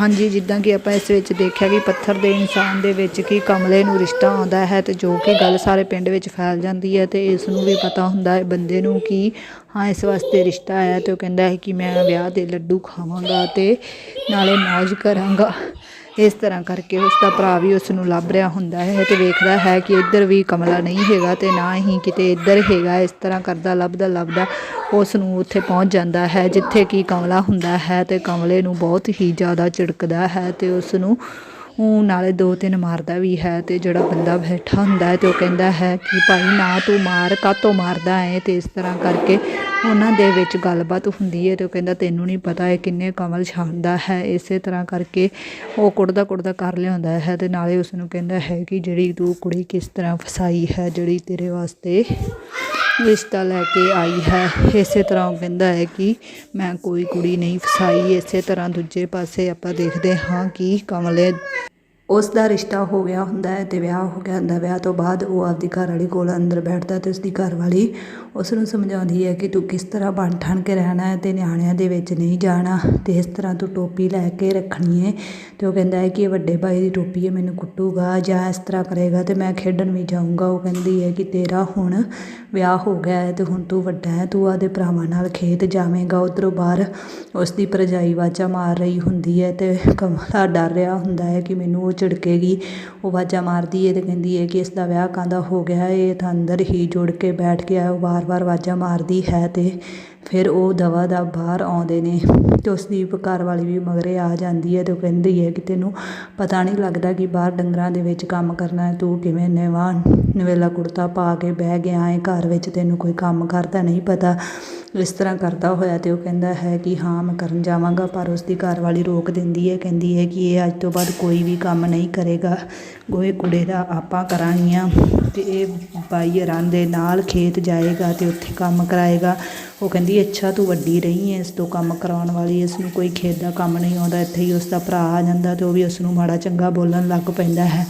ਹਾਂਜੀ, ਜਿੱਦਾਂ ਕਿ ਆਪਾਂ ਇਸ ਵਿੱਚ ਦੇਖਿਆ ਕਿ ਪੱਥਰ ਦੇ ਇਨਸਾਨ ਦੇ ਵਿੱਚ ਕੀ ਕਮਲੇ ਨੂੰ ਰਿਸ਼ਤਾ ਆਉਂਦਾ ਹੈ ਤੇ ਜੋ ਕਿ ਗੱਲ ਸਾਰੇ ਪਿੰਡ ਵਿੱਚ ਫੈਲ ਜਾਂਦੀ ਹੈ ਤੇ ਇਸ ਨੂੰ ਵੀ ਪਤਾ ਹੁੰਦਾ ਹੈ ਬੰਦੇ ਨੂੰ ਕਿ ਹਾਂ, ਇਸ ਵਾਸਤੇ ਰਿਸ਼ਤਾ ਆਇਆ ਤੇ ਉਹ ਕਹਿੰਦਾ ਹੈ ਕਿ ਮੈਂ ਵਿਆਹ ਦੇ ਲੱਡੂ ਖਾਵਾਂਗਾ ਤੇ ਨਾਲੇ ਮौज ਕਰਾਂਗਾ। ਇਸ ਤਰ੍ਹਾਂ ਕਰਕੇ ਉਸ ਦਾ ਭਰਾ ਵੀ ਉਸ ਨੂੰ ਲੱਭ ਰਿਹਾ ਹੁੰਦਾ ਹੈ ਤੇ ਵੇਖਦਾ ਹੈ ਕਿ ਇੱਧਰ ਵੀ ਕਮਲਾ ਨਹੀਂ ਹੈਗਾ ਤੇ ਨਾ ਹੀ ਕਿਤੇ ਇੱਧਰ ਹੈਗਾ, ਇਸ ਤਰ੍ਹਾਂ ਕਰਦਾ, ਲੱਭਦਾ ਲੱਭਦਾ। ਉਸ ਨੂੰ ਉੱਥੇ ਪਹੁੰਚ ਜਾਂਦਾ ਹੈ, ਜਿੱਥੇ ਕਿ ਕਮਲਾ ਹੁੰਦਾ ਹੈ ਤੇ ਕਮਲੇ ਨੂੰ ਬਹੁਤ ਹੀ ਜ਼ਿਆਦਾ ਝਿੜਕਦਾ ਹੈ ਤੇ ਉਸ ਨੂੰ ਉਹ ਨਾਲੇ ਦੋ ਤਿੰਨ ਮਾਰਦਾ ਵੀ ਹੈ ਤੇ ਜਿਹੜਾ ਬੰਦਾ ਬੈਠਾ ਹੁੰਦਾ ਹੈ ਤੇ ਉਹ ਕਹਿੰਦਾ ਹੈ ਕਿ ਭਾਈ ਨਾ ਤੂੰ ਮਾਰ ਕਾਤੋਂ ਮਾਰਦਾ ਹੈ? ਤੇ ਇਸ ਤਰ੍ਹਾਂ ਕਰਕੇ ਉਹਨਾਂ ਦੇ ਵਿੱਚ ਗੱਲਬਾਤ ਹੁੰਦੀ ਹੈ ਤੇ ਉਹ ਕਹਿੰਦਾ ਤੈਨੂੰ ਨਹੀਂ ਪਤਾ ਹੈ ਕਿੰਨੇ ਕਮਲ ਛਾਂਦਾ ਹੈ। ਇਸੇ ਤਰ੍ਹਾਂ ਕਰਕੇ ਉਹ ਕੁੜਦਾ ਕੁੜਦਾ ਕਰ ਲਿਆਉਂਦਾ ਹੈ ਤੇ ਨਾਲੇ ਉਸ ਨੂੰ ਕਹਿੰਦਾ ਹੈ ਕਿ ਜਿਹੜੀ ਤੂੰ ਕੁੜੀ ਕਿਸ ਤਰ੍ਹਾਂ ਫਸਾਈ ਹੈ, ਜਿਹੜੀ ਤੇਰੇ ਵਾਸਤੇ ਰਿਸ਼ਤਾ ਲੈ ਕੇ ਆਈ ਹੈ। ਇਸੇ ਤਰ੍ਹਾਂ ਉਹ ਕਹਿੰਦਾ ਹੈ ਕਿ ਮੈਂ ਕੋਈ ਕੁੜੀ ਨਹੀਂ ਫਸਾਈ। ਇਸੇ ਤਰ੍ਹਾਂ ਦੂਜੇ ਪਾਸੇ ਆਪਾਂ ਦੇਖਦੇ ਹਾਂ ਕਿ ਕਮਲੇ ਉਸ ਦਾ ਰਿਸ਼ਤਾ ਹੋ ਗਿਆ ਹੁੰਦਾ ਹੈ ਅਤੇ ਵਿਆਹ ਹੋ ਗਿਆ ਹੁੰਦਾ ਵਿਆਹ ਤੋਂ ਬਾਅਦ ਉਹ ਆਪਦੀ ਘਰ ਵਾਲੀ ਕੋਲ ਅੰਦਰ ਬੈਠਦਾ ਅਤੇ ਉਸਦੀ ਘਰ ਵਾਲੀ ਉਸ ਨੂੰ ਸਮਝਾਉਂਦੀ ਹੈ ਕਿ ਤੂੰ ਕਿਸ ਤਰ੍ਹਾਂ ਬਣ ਠਣ ਕੇ ਰਹਿਣਾ ਹੈ ਅਤੇ ਨਿਆਣਿਆਂ ਦੇ ਵਿੱਚ ਨਹੀਂ ਜਾਣਾ ਅਤੇ ਇਸ ਤਰ੍ਹਾਂ ਤੂੰ ਟੋਪੀ ਲੈ ਕੇ ਰੱਖਣੀ ਹੈ ਅਤੇ ਉਹ ਕਹਿੰਦਾ ਹੈ ਕਿ ਇਹ ਵੱਡੇ ਭਾਈ ਦੀ ਟੋਪੀ ਹੈ, ਮੈਨੂੰ ਕੁੱਟੂਗਾ ਜਾਂ ਇਸ ਤਰ੍ਹਾਂ ਕਰੇਗਾ ਅਤੇ ਮੈਂ ਖੇਡਣ ਵੀ ਜਾਊਂਗਾ। ਉਹ ਕਹਿੰਦੀ ਹੈ ਕਿ ਤੇਰਾ ਹੁਣ ਵਿਆਹ ਹੋ ਗਿਆ ਹੈ ਅਤੇ ਹੁਣ ਤੂੰ ਵੱਡਾ ਹੈ, ਤੂੰ ਆਦੇ ਭਰਾਵਾਂ ਨਾਲ ਖੇਤ ਜਾਵੇਂਗਾ, ਉਧਰੋਂ ਬਾਹਰ ਉਸ ਦੀ ਭਰਜਾਈ ਵਾਜਾ ਮਾਰ ਰਹੀ ਹੁੰਦੀ ਹੈ ਅਤੇ ਕਮਲਾ ਡਰ ਰਿਹਾ ਹੁੰਦਾ ਹੈ ਕਿ ਮੈਨੂੰ ਉਹ ਝਿੜਕੇਗੀ, ਉਹ ਵਾਜਾ ਮਾਰਦੀ ਹੈ ਤੇ ਕਹਿੰਦੀ ਹੈ ਕਿ ਇਸ ਦਾ ਵਿਆਹ ਕਾਂਦਾ ਹੋ ਗਿਆ ਇਹ ਤਾਂ ਅੰਦਰ ਹੀ ਜੁੜ ਕੇ ਬੈਠ ਗਿਆ ਉਹ ਵਾਰ-ਵਾਰ ਵਾਜਾ ਮਾਰਦੀ ਹੈ ਅਤੇ ਫਿਰ ਉਹ ਦਵਾ ਦਾ ਬਾਹਰ ਆਉਂਦੇ ਨੇ ਅਤੇ ਉਸ ਦੀ ਘਰ ਵਾਲੀ ਵੀ ਮਗਰੇ ਆ ਜਾਂਦੀ ਹੈ ਅਤੇ ਉਹ ਕਹਿੰਦੀ ਹੈ ਕਿ ਤੈਨੂੰ ਪਤਾ ਨਹੀਂ ਲੱਗਦਾ ਕਿ ਬਾਹਰ ਡੰਗਰਾਂ ਦੇ ਵਿੱਚ ਕੰਮ ਕਰਨਾ ਤੂੰ ਕਿਵੇਂ ਨਵਾਂ ਨਵੇਲਾ ਕੁੜਤਾ ਪਾ ਕੇ ਬਹਿ ਗਿਆ ਹੈ, ਘਰ ਵਿੱਚ ਤੈਨੂੰ ਕੋਈ ਕੰਮ ਕਰਦਾ ਨਹੀਂ ਪਤਾ। ਇਸ ਤਰ੍ਹਾਂ ਕਰਦਾ ਹੋਇਆ ਤੇ ਉਹ ਕਹਿੰਦਾ ਹੈ ਕਿ ਹਾਂ, ਮੈਂ ਕਰਨ ਜਾਵਾਂਗਾ, ਪਰ ਉਸ ਦੀ ਘਰ ਵਾਲੀ ਰੋਕ ਦਿੰਦੀ ਹੈ, ਕਹਿੰਦੀ ਹੈ ਕਿ ਇਹ ਅੱਜ ਤੋਂ ਬਾਅਦ ਕੋਈ ਵੀ ਕੰਮ ਨਹੀਂ ਕਰੇਗਾ। ਗੋਹੇ ਕੁੜੇ ਦਾ ਆਪਾਂ ਕਰਾਂਗੀਆਂ ਤੇ ਇਹ ਬਾਈ ਹਰਾਂ ਦੇ ਨਾਲ ਖੇਤ ਜਾਏਗਾ ਤੇ ਉੱਥੇ ਕੰਮ ਕਰਾਏਗਾ। ਉਹ ਕਹਿੰਦੀ ਅੱਛਾ ਤੂੰ ਵੱਡੀ ਰਹੀ ਹੈ ਇਸ ਤੋਂ ਕੰਮ ਕਰਾਉਣ ਵਾਲੀ, ਇਸ ਨੂੰ ਕੋਈ ਖੇਤ ਦਾ ਕੰਮ ਨਹੀਂ ਆਉਂਦਾ, ਇੱਥੇ ਹੀ ਉਸ ਦਾ ਭਰਾ ਆ ਜਾਂਦਾ ਤੇ ਉਹ ਵੀ ਉਸ ਨੂੰ ਮਾੜਾ ਚੰਗਾ ਬੋਲਣ ਲੱਗ ਪੈਂਦਾ ਹੈ।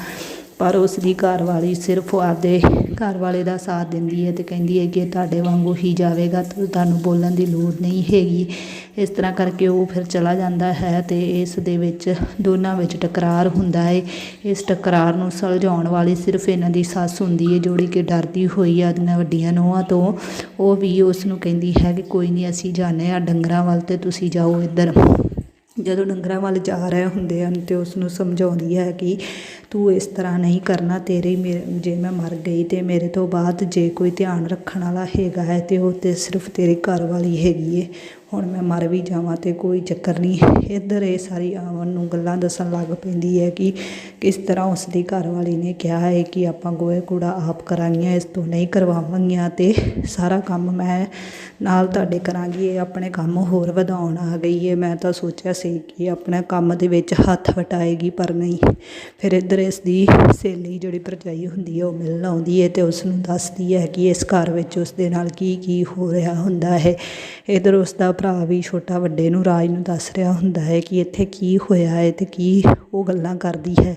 ਪਰ ਉਸ ਦੀ ਘਰ ਵਾਲੀ ਸਿਰਫ ਆਪਦੇ ਘਰ ਵਾਲੇ ਦਾ ਸਾਥ ਦਿੰਦੀ ਹੈ ਤੇ ਕਹਿੰਦੀ ਹੈ ਕਿ ਤੁਹਾਡੇ ਵਾਂਗੂ ਹੀ ਜਾਵੇਗਾ, ਤੇ ਤੁਹਾਨੂੰ ਬੋਲਣ ਦੀ ਲੋੜ ਨਹੀਂ ਹੈਗੀ। ਇਸ ਤਰ੍ਹਾਂ ਕਰਕੇ ਉਹ ਫਿਰ ਚਲਾ ਜਾਂਦਾ ਹੈ ਤੇ ਇਸ ਦੇ ਵਿੱਚ ਦੋਨਾਂ ਵਿੱਚ ਟਕਰਾਰ ਹੁੰਦਾ ਹੈ। ਇਸ ਟਕਰਾਰ ਨੂੰ ਸੁਲਝਾਉਣ ਵਾਲੀ ਸਿਰਫ ਇਹਨਾਂ ਦੀ ਸੱਸ ਹੁੰਦੀ ਹੈ, ਜਿਹੜੀ ਕਿ ਡਰਦੀ ਹੋਈ ਆ ਉਹਦੀਆਂ ਵੱਡੀਆਂ ਨੂੰਹਾਂ ਤੋਂ। ਉਹ ਵੀ ਉਸ ਨੂੰ ਕਹਿੰਦੀ ਹੈ ਕਿ ਕੋਈ ਨਹੀਂ, ਅਸੀਂ ਜਾਂਦੇ ਆ ਡੰਗਰਾਂ ਵੱਲ ਤੇ ਤੁਸੀਂ ਜਾਓ ਇੱਧਰ। ਜਦੋਂ ਡੰਗਰਾਂ ਵੱਲ ਜਾ ਰਹੇ ਹੁੰਦੇ ਹਨ ਤੇ ਉਸ ਨੂੰ ਸਮਝਾਉਂਦੀ ਹੈ ਕਿ ਤੂੰ ਇਸ ਤਰ੍ਹਾਂ ਨਹੀਂ ਕਰਨਾ, ਤੇਰੇ ਮੇਰੇ ਜੇ ਮੈਂ ਮਰ ਗਈ ਤੇ ਮੇਰੇ ਤੋਂ ਬਾਅਦ ਜੇ ਕੋਈ ਧਿਆਨ ਰੱਖਣ ਵਾਲਾ ਹੈਗਾ ਹੈ ਤੇ ਉਹ ਤੇ ਸਿਰਫ ਤੇਰੇ ਘਰ ਵਾਲੀ ਹੈਗੀ ਹੈ ਹੁਣ ਮੈਂ ਮਰ ਵੀ ਜਾਵਾਂ ਤਾਂ ਕੋਈ ਚੱਕਰ ਨਹੀਂ। ਇੱਧਰ ਇਹ ਸਾਰੀ ਆਵਨ ਨੂੰ ਗੱਲਾਂ ਦੱਸਣ ਲੱਗ ਪੈਂਦੀ ਹੈ ਕਿ ਕਿਸ ਤਰ੍ਹਾਂ ਉਸ ਦੀ ਘਰ ਵਾਲੀ ਨੇ ਕਿਹਾ ਹੈ ਕਿ ਆਪਾਂ ਗੋਹੇ ਕੂੜਾ ਆਪ ਕਰਾਂਗੀਆਂ, ਇਸ ਤੋਂ ਨਹੀਂ ਕਰਵਾਵਾਂਗੀਆਂ ਤੇ ਸਾਰਾ ਕੰਮ ਮੈਂ ਨਾਲ ਤੁਹਾਡੇ ਕਰਾਂਗੀ, ਇਹ ਆਪਣੇ ਕੰਮ ਹੋਰ ਵਧਾਉਣ ਆ ਗਈ ਹੈ। ਮੈਂ ਤਾਂ ਸੋਚਿਆ ਸੀ ਕਿ ਆਪਣਾ ਕੰਮ ਦੇ ਵਿੱਚ ਹੱਥ ਵਟਾਏਗੀ, ਪਰ ਨਹੀਂ। ਫਿਰ ਇੱਧਰ ਇਸ ਦੀ ਸਹੇਲੀ ਜਿਹੜੀ ਭਰਜਾਈ ਹੁੰਦੀ ਹੈ, ਉਹ ਮਿਲਣ ਆਉਂਦੀ ਹੈ ਤੇ ਉਸ ਨੂੰ ਦੱਸਦੀ ਹੈ ਕਿ ਇਸ ਘਰ ਵਿੱਚ ਉਸ ਦੇ ਨਾਲ ਕੀ ਕੀ ਹੋ ਰਿਹਾ ਹੁੰਦਾ ਹੈ। ਇੱਧਰ ਉਸ ਦਾ ਭਰਾ ਵੀ ਛੋਟਾ ਵੱਡੇ ਨੂੰ ਰਾਜ ਨੂੰ ਦੱਸ ਰਿਹਾ ਹੁੰਦਾ ਹੈ ਕਿ ਇੱਥੇ ਕੀ ਹੋਇਆ ਹੈ ਅਤੇ ਕੀ ਉਹ ਗੱਲਾਂ ਕਰਦੀ ਹੈ।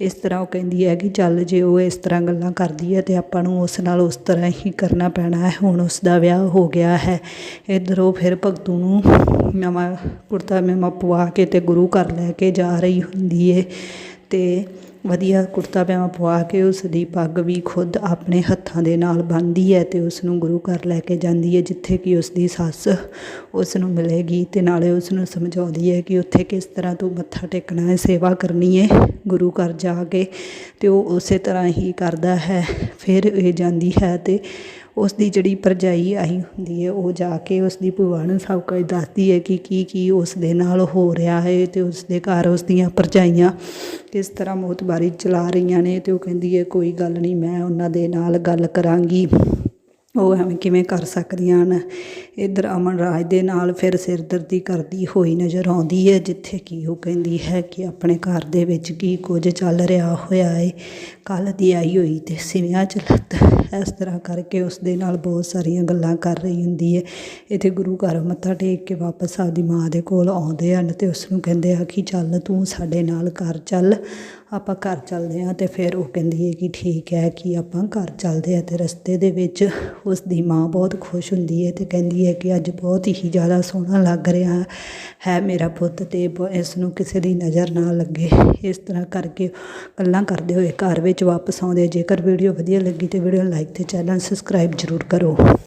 ਇਸ ਤਰ੍ਹਾਂ ਉਹ ਕਹਿੰਦੀ ਹੈ ਕਿ ਚੱਲ ਜੇ ਉਹ ਇਸ ਤਰ੍ਹਾਂ ਗੱਲਾਂ ਕਰਦੀ ਹੈ ਤੇ ਆਪਾਂ ਨੂੰ ਉਸ ਨਾਲ ਉਸ ਤਰ੍ਹਾਂ ਹੀ ਕਰਨਾ ਪੈਣਾ ਹੈ। ਹੁਣ ਉਸ ਦਾ ਵਿਆਹ ਹੋ ਗਿਆ ਹੈ। ਇੱਧਰੋਂ ਫਿਰ ਭਗਤੂ ਨੂੰ ਨਵਾਂ ਕੁੜਤਾ ਮੈਂ ਪਵਾ ਕੇ ਅਤੇ ਗੁਰੂ ਘਰ ਲੈ ਕੇ ਜਾ ਰਹੀ ਹੁੰਦੀ ਹੈ ਅਤੇ ਵਧੀਆ ਕੁੜਤਾ ਪਜਾਮਾ ਪਵਾ ਕੇ ਉਸ ਦੀ ਪੱਗ ਵੀ ਖੁਦ ਆਪਣੇ ਹੱਥਾਂ ਦੇ ਨਾਲ ਬੰਨ੍ਹਦੀ ਹੈ ਅਤੇ ਉਸ ਨੂੰ ਗੁਰੂ ਘਰ ਲੈ ਕੇ ਜਾਂਦੀ ਹੈ, ਜਿੱਥੇ ਕਿ ਉਸ ਦੀ ਸੱਸ ਉਸ ਨੂੰ ਮਿਲੇਗੀ ਅਤੇ ਨਾਲੇ ਉਸ ਨੂੰ ਸਮਝਾਉਂਦੀ ਹੈ ਕਿ ਉੱਥੇ ਕਿਸ ਤਰ੍ਹਾਂ ਤੂੰ ਮੱਥਾ ਟੇਕਣਾ ਹੈ, ਸੇਵਾ ਕਰਨੀ ਹੈ, ਗੁਰੂ ਘਰ ਜਾ ਕੇ ਅਤੇ ਉਹ ਉਸੇ ਤਰ੍ਹਾਂ ਹੀ ਕਰਦਾ ਹੈ, ਫਿਰ ਇਹ ਜਾਂਦੀ ਹੈ ਅਤੇ ਉਸ ਦੀ ਜਿਹੜੀ ਭਰਜਾਈ ਆਈ ਹੁੰਦੀ ਹੈ, ਉਹ ਜਾ ਕੇ ਉਸ ਦੀ ਭੂਆ ਨੂੰ ਸਭ ਕੁਝ ਦੱਸਦੀ ਹੈ ਕਿ ਕੀ ਕੀ ਉਸ ਦੇ ਨਾਲ ਹੋ ਰਿਹਾ ਹੈ ਤੇ ਉਸ ਦੇ ਘਰ ਉਸ ਦੀਆਂ ਭਰਜਾਈਆਂ ਕਿਸ ਤਰ੍ਹਾਂ ਮੋਤਬਾਰੀ ਚਲਾ ਰਹੀਆਂ ਨੇ ਤੇ ਉਹ ਕਹਿੰਦੀ ਹੈ, ਕੋਈ ਗੱਲ ਨਹੀਂ, ਮੈਂ ਉਹਨਾਂ ਦੇ ਨਾਲ ਗੱਲ ਕਰਾਂਗੀ। ਉਹ ਐਵੇਂ ਕਿਵੇਂ ਕਰ ਸਕਦੀਆਂ ਹਨ। ਇੱਧਰ ਅਮਨ ਰਾਜ ਦੇ ਨਾਲ ਫਿਰ ਸਿਰਦਰਦੀ ਕਰਦੀ ਹੋਈ ਨਜ਼ਰ ਆਉਂਦੀ ਹੈ, ਜਿੱਥੇ ਕਿ ਉਹ ਕਹਿੰਦੀ ਹੈ ਕਿ ਆਪਣੇ ਘਰ ਦੇ ਵਿੱਚ ਕੀ ਕੁਝ ਚੱਲ ਰਿਹਾ ਹੋਇਆ ਹੈ ਕੱਲ੍ਹ ਦੀ ਆਈ ਹੋਈ ਤੇ ਸਿਵਿਆਂ 'ਚ ਲੱਤ। ਇਸ ਤਰ੍ਹਾਂ ਕਰਕੇ ਉਸ ਦੇ ਨਾਲ ਬਹੁਤ ਸਾਰੀਆਂ ਗੱਲਾਂ ਕਰ ਰਹੀ ਹੁੰਦੀ ਹੈ। ਇੱਥੇ ਗੁਰੂ ਘਰ ਮੱਥਾ ਟੇਕ ਕੇ ਵਾਪਸ ਆਪਦੀ ਮਾਂ ਦੇ ਕੋਲ ਆਉਂਦੇ ਹਨ ਤੇ ਉਸ ਨੂੰ ਕਹਿੰਦੇ ਆ ਕਿ ਚੱਲ ਤੂੰ ਸਾਡੇ ਨਾਲ ਘਰ ਚੱਲ। ਆਪਾਂ ਘਰ ਚੱਲਦੇ ਹਾਂ ਅਤੇ ਫਿਰ ਉਹ ਕਹਿੰਦੀ ਹੈ ਕਿ ਠੀਕ ਹੈ ਕਿ ਆਪਾਂ ਘਰ ਚੱਲਦੇ ਹਾਂ ਅਤੇ ਰਸਤੇ ਦੇ ਵਿੱਚ ਉਸ ਦੀ ਮਾਂ ਬਹੁਤ ਖੁਸ਼ ਹੁੰਦੀ ਹੈ ਅਤੇ ਕਹਿੰਦੀ ਹੈ ਕਿ ਅੱਜ ਬਹੁਤ ਹੀ ਜ਼ਿਆਦਾ ਸੋਹਣਾ ਲੱਗ ਰਿਹਾ ਹੈ ਮੇਰਾ ਪੁੱਤ ਅਤੇ ਬ- ਇਸ ਨੂੰ ਕਿਸੇ ਦੀ ਨਜ਼ਰ ਨਾ ਲੱਗੇ। ਇਸ ਤਰ੍ਹਾਂ ਕਰਕੇ ਗੱਲਾਂ ਕਰਦੇ ਹੋਏ ਘਰ ਵਿੱਚ ਵਾਪਸ ਆਉਂਦੇ। ਜੇਕਰ ਵੀਡੀਓ ਵਧੀਆ ਲੱਗੀ ਤਾਂ ਵੀਡੀਓ ਨੂੰ ਲਾਈਕ ਅਤੇ ਚੈਨਲ ਸਬਸਕ੍ਰਾਈਬ ਜ਼ਰੂਰ ਕਰੋ।